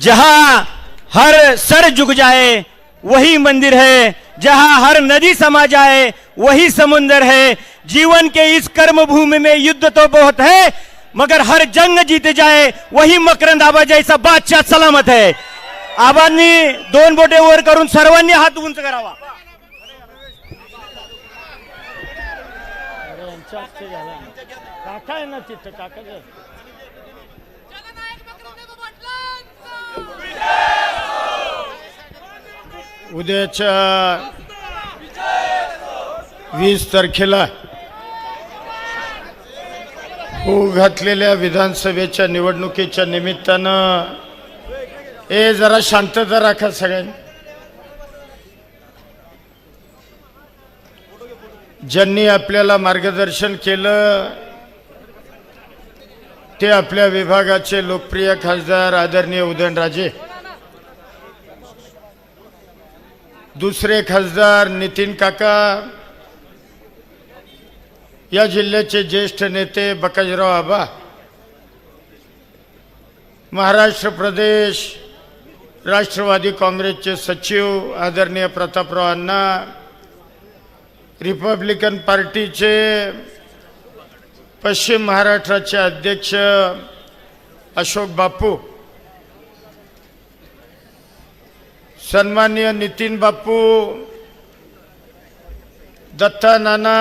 जहां हर सर झुक जाए वही मंदिर है। जहां हर नदी समा जाए वही समुंदर है। जीवन के इस कर्म भूमि में युद्ध तो बहुत है मगर हर जंग जीत जाए वही मकरंद आबा जैसा बादशाह सलामत है। आबांनी दोन बोटे वर करून सर्वांनी हात उंच करावा। काका ना तिथं काका उद्याच्या वीस तारखेला होऊ घातलेल्या विधानसभेच्या निवडणुकीच्या निमित्तानं ए जरा शांतता राखा सगळ्यांनी. ज्यांनी आपल्याला मार्गदर्शन केलं ते आपल्या विभागाचे लोकप्रिय खासदार आदरणीय उदयनराजे. दुसरे खासदार नितीन काका या जिल्ह्याचे ज्येष्ठ नेते बकाजीराव आबा महाराष्ट्र प्रदेश राष्ट्रवादी काँग्रेसचे सचिव आदरणीय प्रतापराव अण्णा रिपब्लिकन पार्टीचे पश्चिम महाराष्ट्राचे अध्यक्ष अशोक बापू सन्मान्य नितीन बापू दत्ता नाना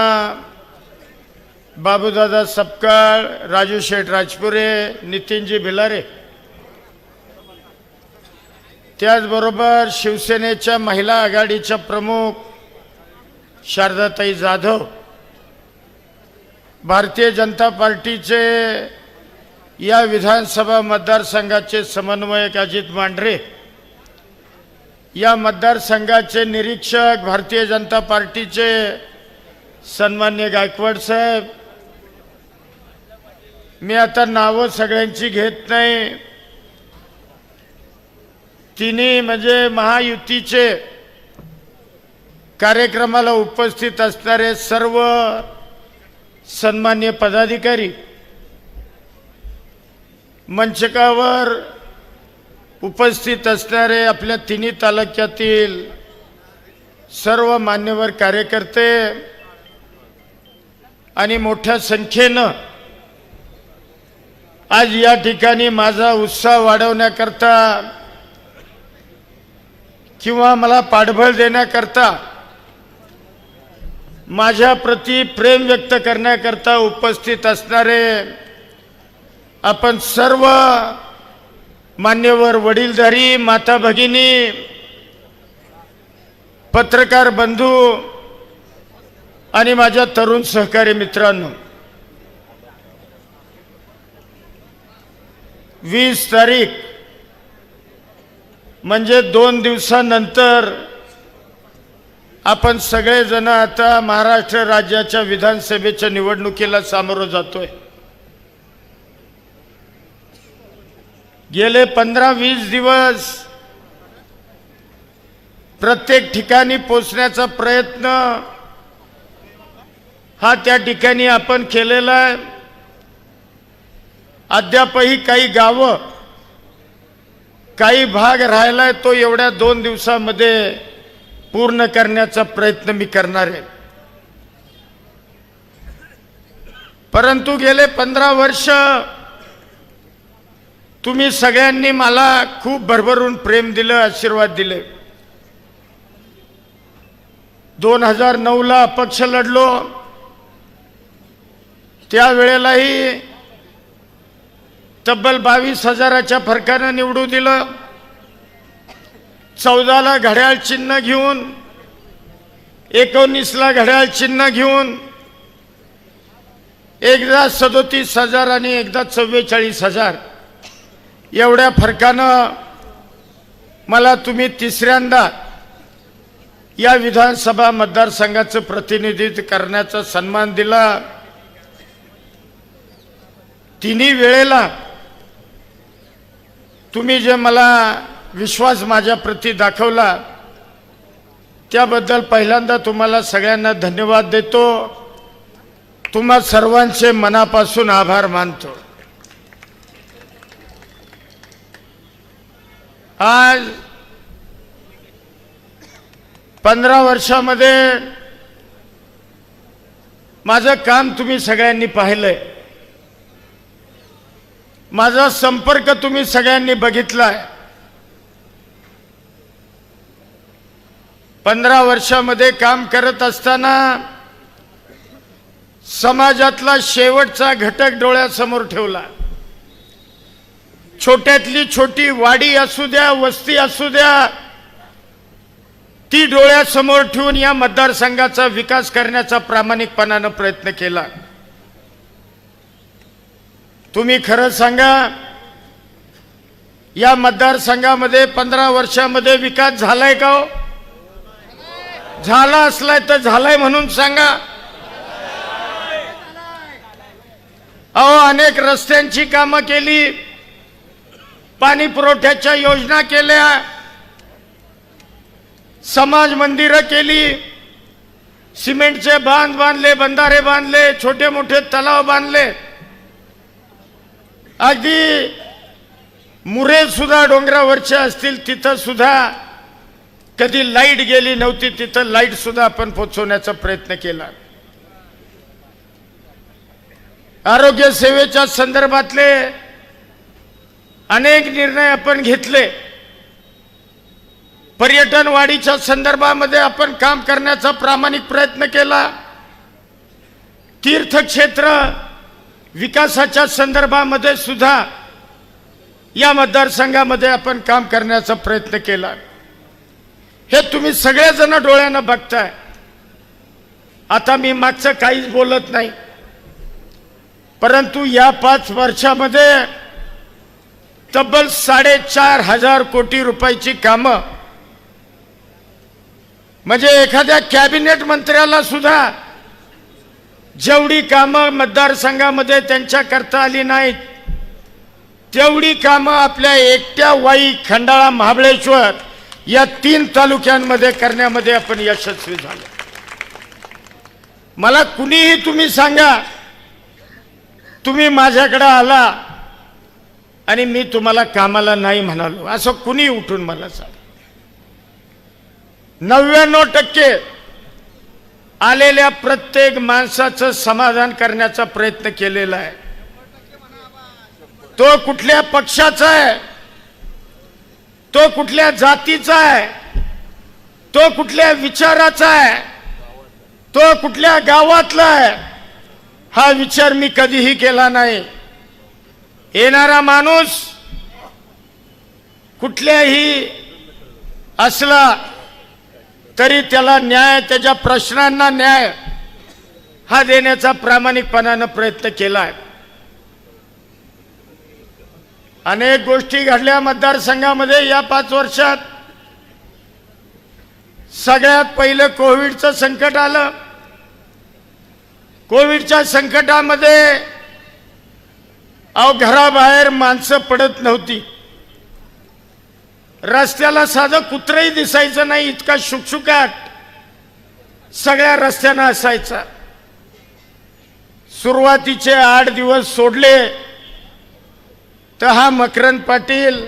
बाबूदादा सपकाळ राजू शेठ राजपुरे नितीनजी भिलारे. त्याचबरोबर शिवसेनेच्या महिला आघाडीच्या प्रमुख शारदाताई जाधव भारतीय जनता पार्टीचे या विधानसभा मतदारसंघाचे समन्वयक अजित मांढरे या मतदारसंघाचे निरीक्षक भारतीय जनता पार्टीचे सन्मान्य गायकवाड साहेब मी आता नावं सगळ्यांची घेत नाही. तिन्ही म्हणजे महायुतीचे कार्यक्रमाला उपस्थित असणारे सर्व सन्मान्य पदाधिकारी मंचकावर उपस्थित असणारे आपल्या तिन्ही तालुक्यातील सर्व मान्यवर कार्यकर्ते आणि मोठ्या संख्येनं आज या ठिकाणी माझा उत्साह वाढवण्याकरता किंवा मला पाठबळ देण्याकरता माझ्याप्रती प्रेम व्यक्त करण्याकरता उपस्थित असणारे आपण सर्व मान्यवर वडीलधारी माता भगिनी पत्रकार बंधू आणि माझ्या तरुण सहकारी मित्रांनो वीस तारीख म्हणजे दोन दिवसानंतर आपण सगळेजण आता महाराष्ट्र राज्याच्या विधानसभेच्या निवडणुकीला सामोरं जातोय. गेले पंधरा वीस दिवस प्रत्येक ठिकाणी पोचण्याचा प्रयत्न हा त्या ठिकाणी आपण केलेला आहे. अद्यापही काही गावं काही भाग राहिलाय तो एवढ्या दोन दिवसामध्ये पूर्ण करण्याचा प्रयत्न मी करणार आहे. परंतु गेले पंधरा वर्ष तुम्ही सगळ्यांनी मला खूप भरभरून प्रेम दिलं आशीर्वाद दिले. दोन हजार नऊला अपक्ष लढलो. त्यावेळेलाही तब्बल बावीस हजाराच्या फरकानं निवडू दिलं. चौदाला घड्याळ चिन्ह घेऊन एकोणीसला घड्याळ चिन्ह घेऊन एकदा सदोतीस हजार आणि एकदा चव्वेचाळीस हजार. एवढ्या फरकानं मला तुम्ही तिसऱ्यांदा या विधानसभा मतदारसंघाचं प्रतिनिधित्व करण्याचा सन्मान दिला. तिन्ही वेळेला तुम्ही जे मला विश्वास माझ्या प्रती दाखवला त्याबद्दल पहिल्यांदा तुम्हाला सगळ्यांना धन्यवाद देतो. तुम्हा सर्वांचे मनापासून आभार मानतो. आज पंधरा वर्षामध्ये माझं काम तुम्ही सगळ्यांनी पाहिलंय. माझा संपर्क तुम्ही सगळ्यांनी बघितलाय. पंधरा वर्षामध्ये काम करत असताना समाजातला शेवटचा घटक डोळ्यासमोर ठेवला. छोट्यातली छोटी वाडी असू द्या वस्ती असू द्या ती डोळ्यासमोर ठेवून या मतदारसंघाचा विकास करण्याचा प्रामाणिकपणानं प्रयत्न केला. तुम्ही खरं सांगा या मतदारसंघामध्ये पंधरा वर्षामध्ये विकास झालाय का हो? झाला असलाय तर झालाय म्हणून सांगा. अहो अनेक रस्त्यांची कामं केली पाणी पुरवठ्याच्या योजना केल्या. समाज मंदिरं केली. सिमेंटचे बांध बांधले बंधारे बांधले छोटे मोठे तलाव बांधले. अगदी मुरे सुद्धा डोंगरावरचे असतील तिथं सुद्धा कधी लाइट गेली नव्हती तिथं लाइट सुद्धा आपण पोचवण्याचा प्रयत्न केला. आरोग्य सेवेच्या संदर्भातले अनेक निर्णय आपण घेतले. पर्यटन वाढीच्या संदर्भामध्ये आपण काम करण्याचा प्रामाणिक प्रयत्न केला. तीर्थक्षेत्र विकासाच्या संदर्भामध्ये सुद्धा या मतदारसंघामध्ये आपण काम करण्याचा प्रयत्न केला. हे तुम्ही सगळेजण डोळ्यानं बघताय. आता मी मागचं काहीच बोलत नाही. परंतु या पाच वर्षामध्ये तब्बल साडेचार हजार कोटी रुपयाची कामं. म्हणजे एखाद्या कॅबिनेट मंत्र्याला सुद्धा जेवढी कामं मतदारसंघामध्ये त्यांच्या करता आली नाहीत तेवढी कामं आपल्या एकट्या वाई खंडाळा महाबळेश्वर या तीन तालुक्यांमध्ये करण्यामध्ये आपण यशस्वी झालो. मला कुणीही तुम्ही सांगा तुम्ही माझ्याकडे आला आणि मी तुम्हाला कामाला नाही म्हणालो. असं कुणी उठून मला सांग. नव्याण्णव टक्के आलेल्या प्रत्येक माणसाचं समाधान करण्याचा प्रयत्न केलेला आहे. तो कुठल्या पक्षाचा आहे? तो कुठल्या जातीचा आहे? तो कुठल्या विचाराचा आहे? तो कुठल्या गावातला आहे? हा विचार मी कधीही केला नाही. येणारा माणूस कुठल्याही असला तरी त्याला न्याय त्याच्या प्रश्नांना न्याय हा देण्याचा प्रामाणिकपणानं प्रयत्न केला आहे अनेक गोष्टी घडल्या मतदारसंघामध्ये या पाच वर्षात. सगळ्यात पहिलं कोविडचं संकट आलं. कोविडच्या संकटामध्ये अहो घराबाहेर माणसं पडत नव्हती. रस्त्याला साधं कुत्रही दिसायचं नाही इतका शुकशुकाट सगळ्या रस्त्यानं असायचा. सुरुवातीचे आठ दिवस सोडले तर हा मकरंद पाटील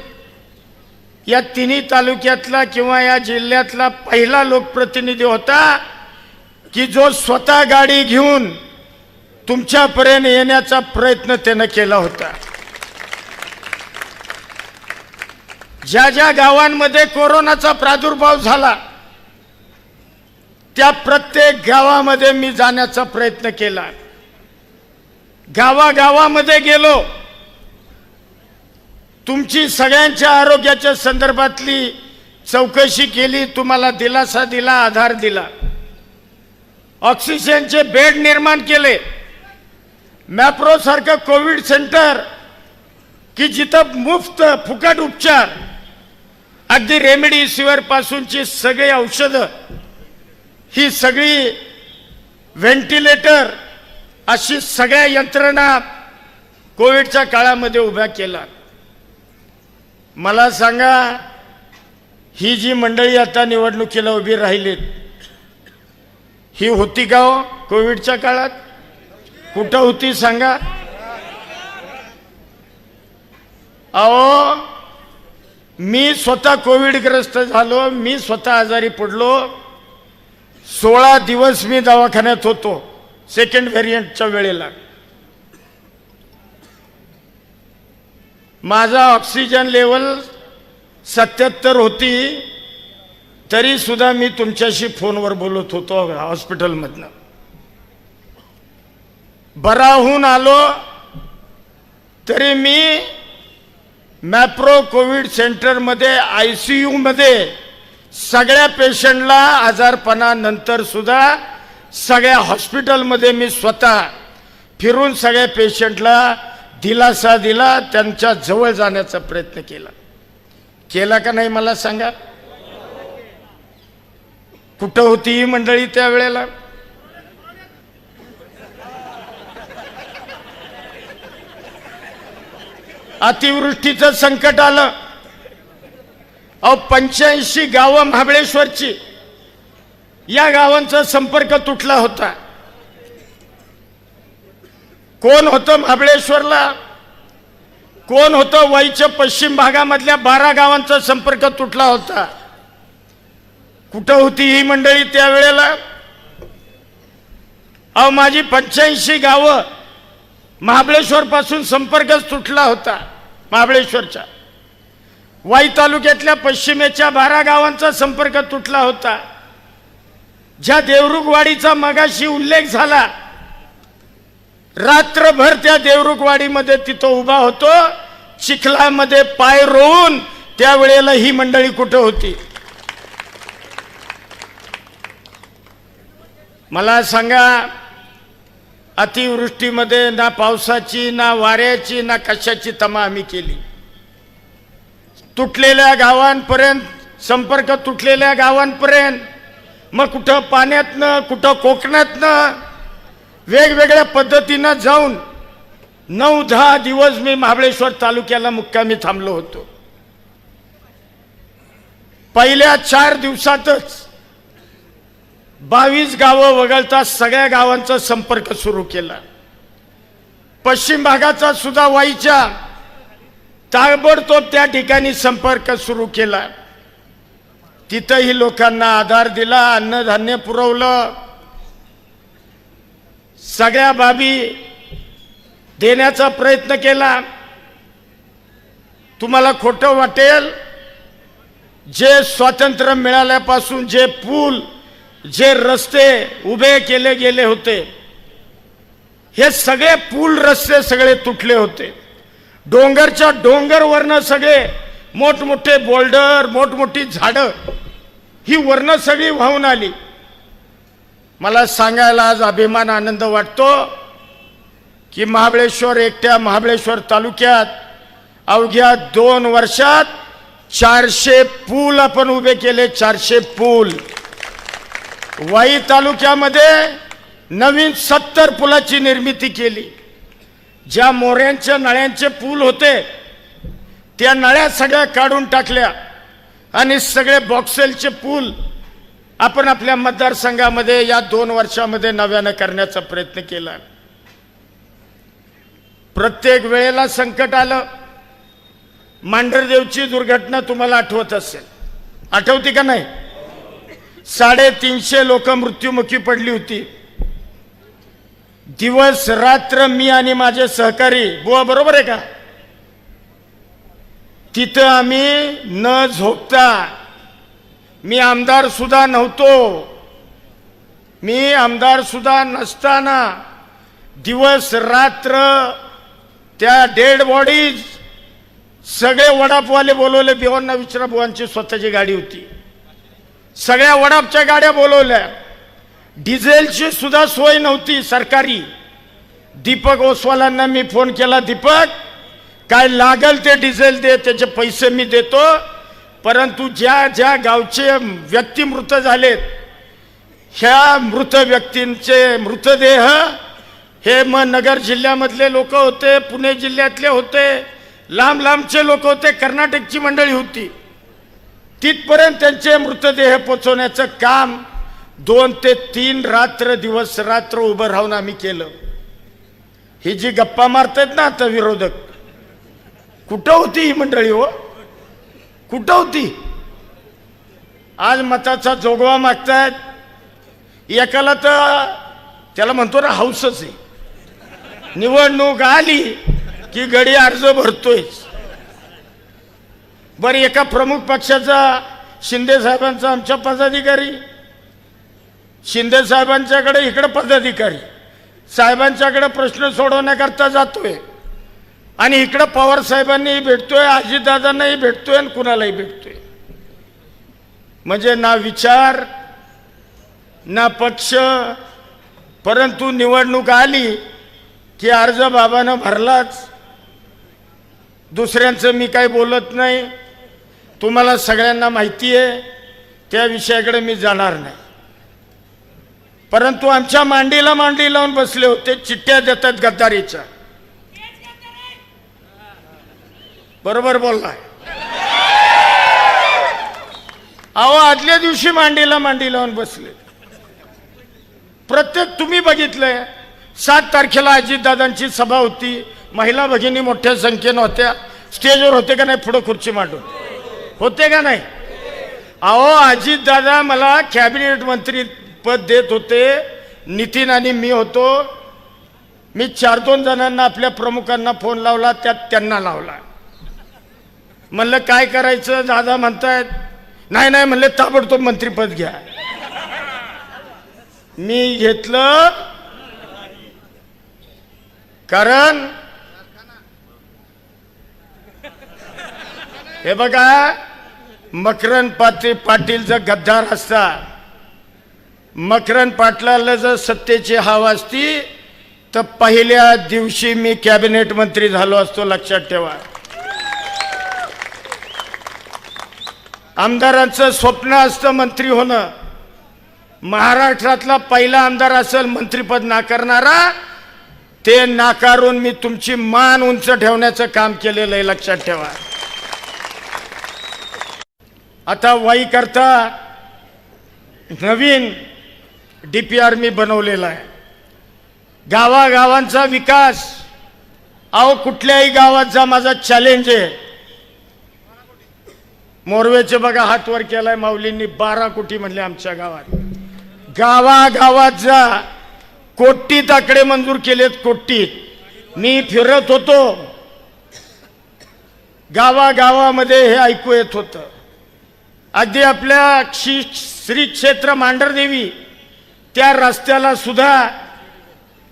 या तिन्ही तालुक्यातला किंवा या जिल्ह्यातला पहिला लोकप्रतिनिधी होता की जो स्वतः गाडी घेऊन तुमच्यापर्यंत येण्याचा प्रयत्न त्यानं केला होता. ज्या ज्या गावांमध्ये कोरोनाचा प्रादुर्भाव झाला त्या प्रत्येक गावामध्ये मी जाण्याचा प्रयत्न केला. गावागावामध्ये गेलो तुमची सगळ्यांच्या आरोग्याच्या संदर्भातली चौकशी केली तुम्हाला दिलासा दिला आधार दिला. ऑक्सिजनचे बेड निर्माण केले. मॅप्रो सारखं कोविड सेंटर की जिथं मुफ्त फुकट उपचार अगदी रेमडेसिवीर पासूनची सगळी औषधं ही सगळी व्हेंटिलेटर अशी सगळ्या यंत्रणा कोविडच्या काळामध्ये उभ्या केला मला सांगा ही जी मंडळी आता निवडणुकीला उभी राहिलीत ही होती का हो कोविडच्या काळात? कुठं होती सांगा? अहो मी स्वतः कोविडग्रस्त झालो मी स्वतः आजारी पडलो. सोळा दिवस मी दवाखान्यात होतो सेकंड व्हेरियंटच्या वेळेला. माझा ऑक्सिजन लेवल सत्याहत्तर होती तरी सुद्धा मी तुमच्याशी फोनवर बोलत होतो हॉस्पिटलमधनं. बराहून आलो तरी मी मॅप्रो कोविड सेंटरमध्ये आय सी यूमध्ये सगळ्या पेशंटला आजारपणानंतर सुद्धा सगळ्या हॉस्पिटलमध्ये मी स्वतः फिरून सगळ्या पेशंटला दिलासा दिला त्यांच्या जवळ जाण्याचा प्रयत्न केला. केला का नाही मला सांगा? कुठं होती ही मंडळी त्यावेळेला? अतिवृष्टीचं संकट आलं. अहो पंच्याऐंशी गावं महाबळेश्वरची. या गावांचा संपर्क तुटला होता. कोण होतं महाबळेश्वरला? कोण होतं वाईच्या पश्चिम भागामधल्या बारा गावांचा संपर्क तुटला होता? कुठं होती ही मंडळी त्यावेळेला? अहो माझी पंच्याऐंशी गावं महाबळेश्वरपासून संपर्कच तुटला होता. महाबळेश्वरच्या. वाई तालुक्यातल्या पश्चिमेच्या बारा गावांचा संपर्क तुटला होता. ज्या देवरुखवाडीचा मगाशी उल्लेख झाला रात्रभर त्या देवरुखवाडीमध्ये तिथं उभा होतो चिखलामध्ये पाय रोवून त्यावेळेला ही मंडळी कुठं होती? मला सांगा अतिवृष्टीमध्ये ना पावसाची ना वाऱ्याची ना कशाची तमा आम्ही केली. तुटलेल्या गावांपर्यंत संपर्क तुटलेल्या गावांपर्यंत मग कुठं पाण्यातनं कुठं कोकणातनं वेगवेगळ्या पद्धतीनं जाऊन नऊ दहा दिवस मी महाबळेश्वर तालुक्याला मुक्कामी थांबलो होतो. पहिल्या चार दिवसातच बावीस गावं वगळता सगळ्या गावांचा संपर्क सुरू केला. पश्चिम भागाचा सुद्धा वाईच्या ताबडतोब त्या ठिकाणी संपर्क सुरू केला. तिथंही लोकांना आधार दिला अन्नधान्य पुरवलं. सगळ्या बाबी देण्याचा प्रयत्न केला. तुम्हाला खोटं वाटेल जे स्वातंत्र्य मिळाल्यापासून जे पूल जे रस्ते उभे केले गेले होते हे सगळे पूल रस्ते सगळे तुटले होते. डोंगरच्या डोंगरवरनं सगळे मोठमोठे बोल्डर मोठमोठी झाडं ही वर्ण सगळी वाहून आली. मला सांगायला आज अभिमान आनंद वाटतो की महाबळेश्वर एकट्या महाबळेश्वर तालुक्यात अवघ्या दोन वर्षात चारशे पूल आपण उभे केले चारशे पूल. वाई तालुक्यामध्ये नवीन सत्तर पुलाची निर्मिती केली. ज्या मोऱ्यांच्या नळ्यांचे पूल होते त्या नळ्या सगळ्या काढून टाकल्या आणि सगळे बॉक्सेलचे पूल आपण आपल्या मतदारसंघामध्ये या दोन वर्षामध्ये नव्यानं करण्याचा प्रयत्न केला. प्रत्येक वेळेला संकट आलं. मांढरदेवची दुर्घटना तुम्हाला आठवत असेल. आठवती का नाही? साडेतीनशे लोक मृत्युमुखी पडली होती. दिवस रात्र मी आणि माझे सहकारी बुवा बरोबर आहे का? तिथं आम्ही न झोपता मी आमदार सुद्धा नव्हतो. मी आमदार सुद्धा नसताना दिवस रात्र त्या डेड बॉडीज सगळे वडापवाले बोलवले बिवांना विचारा बुवांची स्वतःची गाडी होती. सगळ्या वडापच्या गाड्या बोलवल्या. डिझेलची सुद्धा सोय नव्हती सरकारी. दीपक ओसवालांना मी फोन केला दीपक काय लागल ते डिझेल दे त्याचे पैसे मी देतो. परंतु ज्या ज्या गावचे व्यक्ती मृत झालेत ह्या मृत व्यक्तींचे मृतदेह हे मग नगर जिल्ह्यामधले लोक होते पुणे जिल्ह्यातले होते लांब लांबचे लोक होते कर्नाटकची मंडळी होती. तिथपर्यंत त्यांचे मृतदेह पोचवण्याचं काम दोन ते तीन रात्र दिवस रात्र उभं राहून आम्ही केलं. ही जी गप्पा मारतायत ना आता विरोधक कुठं होती ही मंडळी हो? कुठं होती? आज मताचा जोगवा मागतायत. एकाला तर त्याला म्हणतो ना हाऊसच आहे. निवडणूक आली की गडी अर्ज भरतोय बरं एका प्रमुख पक्षाचा शिंदे साहेबांचा आमच्या पदाधिकारी शिंदे साहेबांच्याकडे इकडे पदाधिकारी साहेबांच्याकडे प्रश्न सोडवण्याकरता जातोय. आणि इकडं पवार साहेबांनीही भेटतोय अजितदादांनाही भेटतोय आणि कुणालाही भेटतोय. म्हणजे ना विचार ना पक्ष परंतु निवडणूक आली की अर्ज बाबानं भरलाच. दुसऱ्यांचं मी काही बोलत नाही. तुम्हाला सगळ्यांना माहिती आहे त्या विषयाकडे मी जाणार नाही. परंतु आमच्या मांडीला मांडी लावून बसले होते चिठ्ठ्या देतात गद्दारीच्या. बरोबर बोललाय. अहो आदल्या दिवशी मांडीला मांडी लावून बसले. प्रत्येक तुम्ही बघितलंय सात तारखेला अजितदादांची सभा होती महिला भगिनी मोठ्या संख्येनं होत्या स्टेजवर होते का नाही पुढं खुर्ची मांडून. होते का नाही? अहो अजितदादा मला कॅबिनेट मंत्री पद देत होते. नितीन आणि मी होतो. मी चार दोन जणांना आपल्या प्रमुखांना फोन लावला त्यात त्यांना लावला. म्हणलं काय करायचं? दादा म्हणतायत नाही नाही म्हणले ताबडतोब मंत्रीपद घ्या. मी घेतलं. कारण हे बघा मकरन पाटील पाटील जर गद्दार असता मकरन पाटलाला जर सत्तेची हाव असती तर पहिल्या दिवशी मी कॅबिनेट मंत्री झालो असतो लक्षात ठेवा. आमदारांचं स्वप्न असतं मंत्री होणं. महाराष्ट्रातला पहिला आमदार असेल मंत्रीपद नाकारणारा ते नाकारून मी तुमची मान उंच ठेवण्याचं काम केलेलं आहे लक्षात ठेवा. आता वाई करता नवीन डी पी आर मी बनवलेला आहे. गावागावांचा विकास. अहो कुठल्याही गावाचा माझा चॅलेंज आहे. मोरवेचे बघा हात वर केलाय माऊलींनी बारा कोटी म्हणले आमच्या गावात. गावागावात जा. कोटीत आकडे मंजूर केलेत कोटीत मी फिरत होतो. गावागावामध्ये हे ऐकू येत होतं. अगदी आपल्या श्री श्री क्षेत्र मांढरदेवी त्या रस्त्याला सुद्धा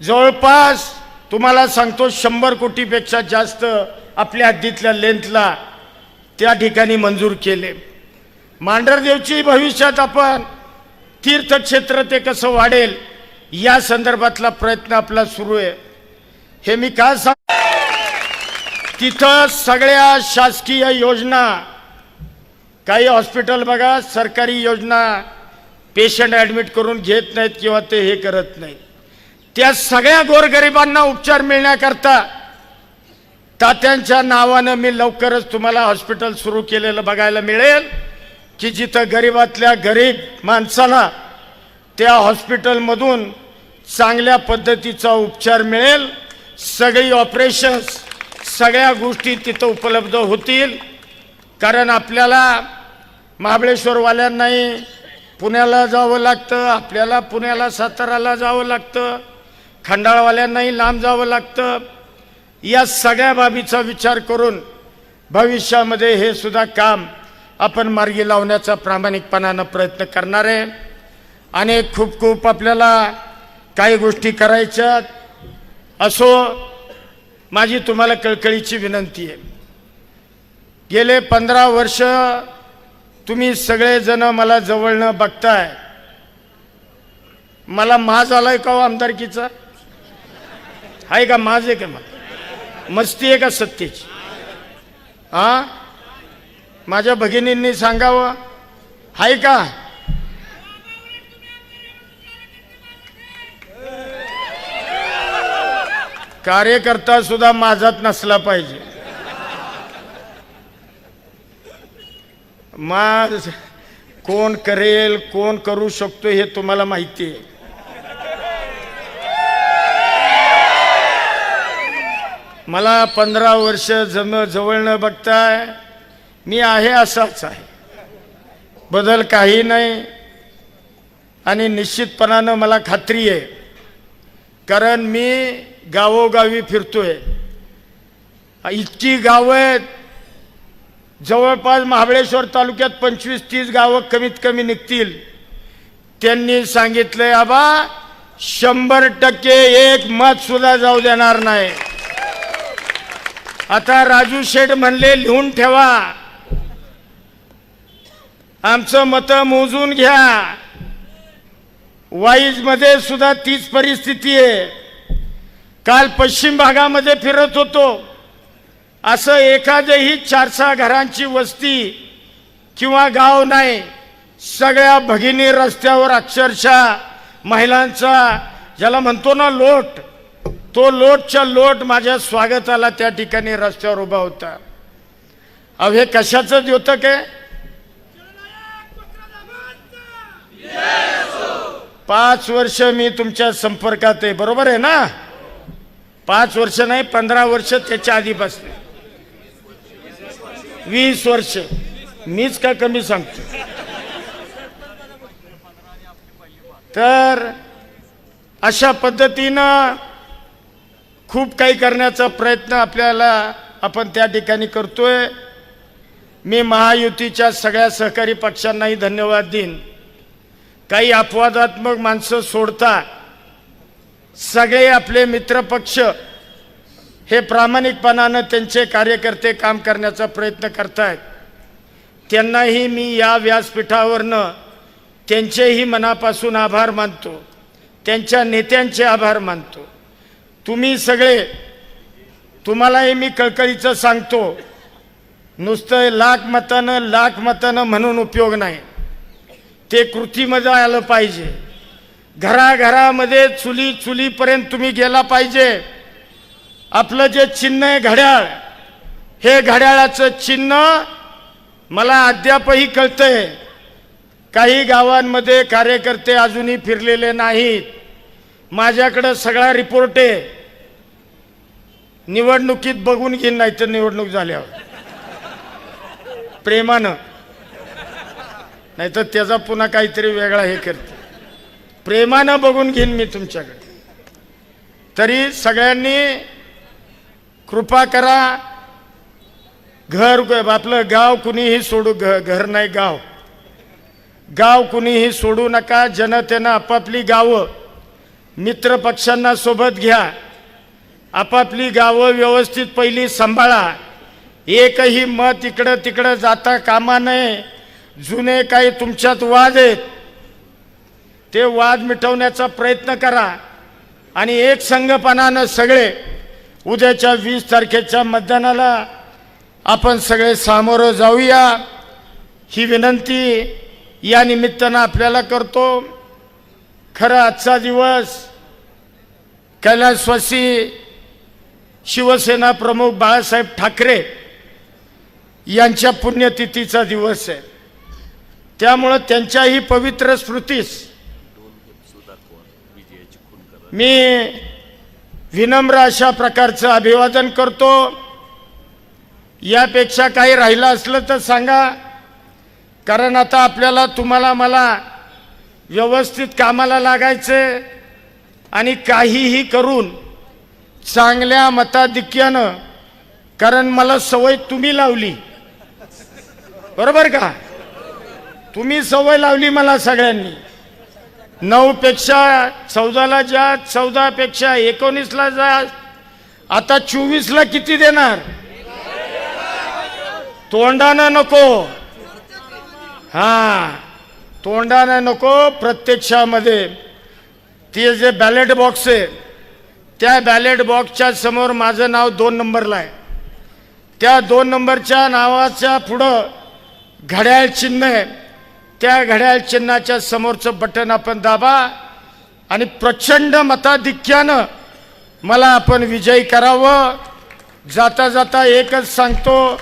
जवळपास तुम्हाला सांगतो शंभर कोटीपेक्षा जास्त आपल्या हद्दीतल्या लेंथला त्या ठिकाणी मंजूर केले. मांढरदेवची भविष्यात आपण तीर्थक्षेत्र ते कसं वाढेल या संदर्भातला प्रयत्न आपला सुरू आहे. हे मी का सांग? तिथं सगळ्या शासकीय योजना काही हॉस्पिटल बघा सरकारी योजना पेशंट ॲडमिट करून घेत नाहीत किंवा ते हे करत नाहीत. त्या सगळ्या गोरगरिबांना उपचार मिळण्याकरता तात्यांच्या नावानं मी लवकरच तुम्हाला हॉस्पिटल सुरू केलेलं बघायला मिळेल की जिथं गरिबातल्या गरीब माणसाला त्या हॉस्पिटलमधून चांगल्या पद्धतीचा उपचार मिळेल. सगळी ऑपरेशन्स सगळ्या गोष्टी तिथं उपलब्ध होतील. कारण आपल्याला महाबळेश्वरवाल्यांनाही पुण्याला जावं लागतं आपल्याला पुण्याला साताराला जावं लागतं खंडाळवाल्यांनाही लांब जावं लागतं. या सगळ्या बाबीचा विचार करून भविष्यामध्ये हे सुद्धा काम आपण मार्गी लावण्याचा प्रामाणिकपणानं प्रयत्न करणार आहे. आणि खूप खूप आपल्याला काही गोष्टी करायच्या असो माझी तुम्हाला कळकळीची विनंती आहे. गेले पंधरा वर्ष तुम्ही सगळेजण मला जवळनं बघताय मला माज आलाय का हो आमदारकीचा? आहे का माज आहे का मग मस्ती आहे का सत्तेची? हा? माझ्या भगिनींनी सांगावं आहे का? कार्यकर्ता सुद्धा माझात नसला पाहिजे. मग कोण करेल कोण करू शकतो हे तुम्हाला माहिती आहे. मला पंधरा वर्ष जम जवळ न बघताय मी आहे असाच आहे. बदल काही नाही आणि निश्चितपणानं मला खात्री आहे. कारण मी गावोगावी फिरतोय. इतकी गावं आहेत जवळपास महाबळेश्वर तालुक्यात पंचवीस तीस गावं कमीत कमी निघतील. त्यांनी सांगितलंय आबा शंभर टक्के एक मत सुद्धा जाऊ देणार नाही. आता राजू शेठ म्हणले लिहून ठेवा. आमचं मत मोजून घ्या. वाईजमध्ये सुद्धा तीच परिस्थिती आहे. काल पश्चिम भागामध्ये फिरत होतो. असं एखादंही चार सहा घरांची वस्ती किंवा गाव नाही सगळ्या भगिनी रस्त्यावर अक्षरशः महिलांचा ज्याला म्हणतो ना लोट तो लोटच्या लोट माझ्या स्वागताला त्या ठिकाणी रस्त्यावर उभा होता. अहो हे कशाचं द्योतक आहे पाच वर्ष मी तुमच्या संपर्कात आहे बरोबर आहे ना? पाच वर्ष नाही पंधरा वर्ष त्याच्या आधीपासून. वीस वर्ष. मीच का कमी सांगतो. तर अशा पद्धतीनं खूप काही करण्याचा प्रयत्न आपल्याला आपण त्या ठिकाणी करतोय. मी महायुतीच्या सगळ्या सहकारी पक्षांनाही धन्यवाद देईन. काही अपवादात्मक माणसं सोडता सगळे आपले मित्रपक्ष हे प्रामाणिकपणानं त्यांचे कार्यकर्ते काम करण्याचा प्रयत्न करतायत. त्यांनाही मी या व्यासपीठावरनं त्यांचेही मनापासून आभार मानतो. त्यांच्या नेत्यांचे आभार मानतो. तुम्ही सगळे तुम्हालाही मी कळकळीचं सांगतो नुसतं लाख मतानं लाख मतानं म्हणून उपयोग नाही. ते कृतीमध्ये आलं पाहिजे. घराघरामध्ये चुली चुलीपर्यंत तुम्ही गेला पाहिजे. आपलं जे चिन्ह आहे घड्याळ हे घड्याळाचं चिन्ह मला अद्यापही कळतंय. काही गावांमध्ये कार्यकर्ते अजूनही फिरलेले नाहीत. माझ्याकडं सगळा रिपोर्ट आहे. निवडणुकीत बघून घेईन नाही तर निवडणूक झाल्यावर. प्रेमानं. नाही तर त्याचा पुन्हा काहीतरी वेगळा हे करते. प्रेमानं बघून घेईन मी तुमच्याकडे. तरी सगळ्यांनी कृपा करा. घर आपलं गाव कुणीही सोडू घ घर नाही गाव. गाव कुणीही सोडू नका. जनतेनं आपापली गावं मित्र पक्षांना सोबत घ्या. आपापली गावं व्यवस्थित पहिली सांभाळा. एकही मत इकडं तिकडं जाता कामा नये. जुने काही तुमच्यात वाद आहेत. ते वाद मिटवण्याचा प्रयत्न करा. आणि एक संघपणानं सगळे उद्याच्या वीस तारखेच्या मतदानाला आपण सगळे सामोरं जाऊया. ही विनंती या निमित्तानं आपल्याला करतो. खरं आजचा दिवस कैलासवासी शिवसेना प्रमुख बाळासाहेब ठाकरे यांच्या पुण्यतिथीचा दिवस आहे. त्यामुळं त्यांच्याही पवित्र स्मृतीस मी विनम्र अशा प्रकारचं अभिवादन करतो. यापेक्षा काही राहिलं असलं तर सांगा. कारण आता आपल्याला तुम्हाला मला व्यवस्थित कामाला लागायचं आणि काहीही करून चांगल्या मताधिक्यानं कारण मला सवय तुम्ही लावली. बरोबर का? तुम्ही सवय लावली मला सगळ्यांनी. नऊपेक्षा चौदाला जा चौदापेक्षा एकोणीसला जा. आता चोवीसला किती देणार? तोंडानं नको. हा तोंडानं नको प्रत्यक्षामध्ये. ते जे बॅलेट बॉक्स आहे त्या बॅलेट बॉक्सच्या समोर माझं नाव दोन नंबरला आहे. त्या दोन नंबरच्या नावाच्या पुढं घड्याळ चिन्ह आहे. त्या घड्याळ चिन्हाच्या समोरचं बटन आपण दाबा आणि प्रचंड मताधिक्यानं मला आपण विजयी करावं. जाता जाता एकच सांगतो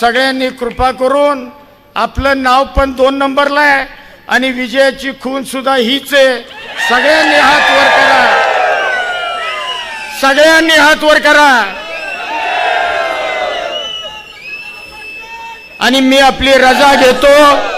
सगळ्यांनी कृपा करून आपलं नाव पण दोन नंबरला आहे आणि विजयाची खूनसुद्धा हीच आहे. सगळ्यांनी हात वर करा. सगळ्यांनी हात वर करा. आणि मी आपली रजा घेतो.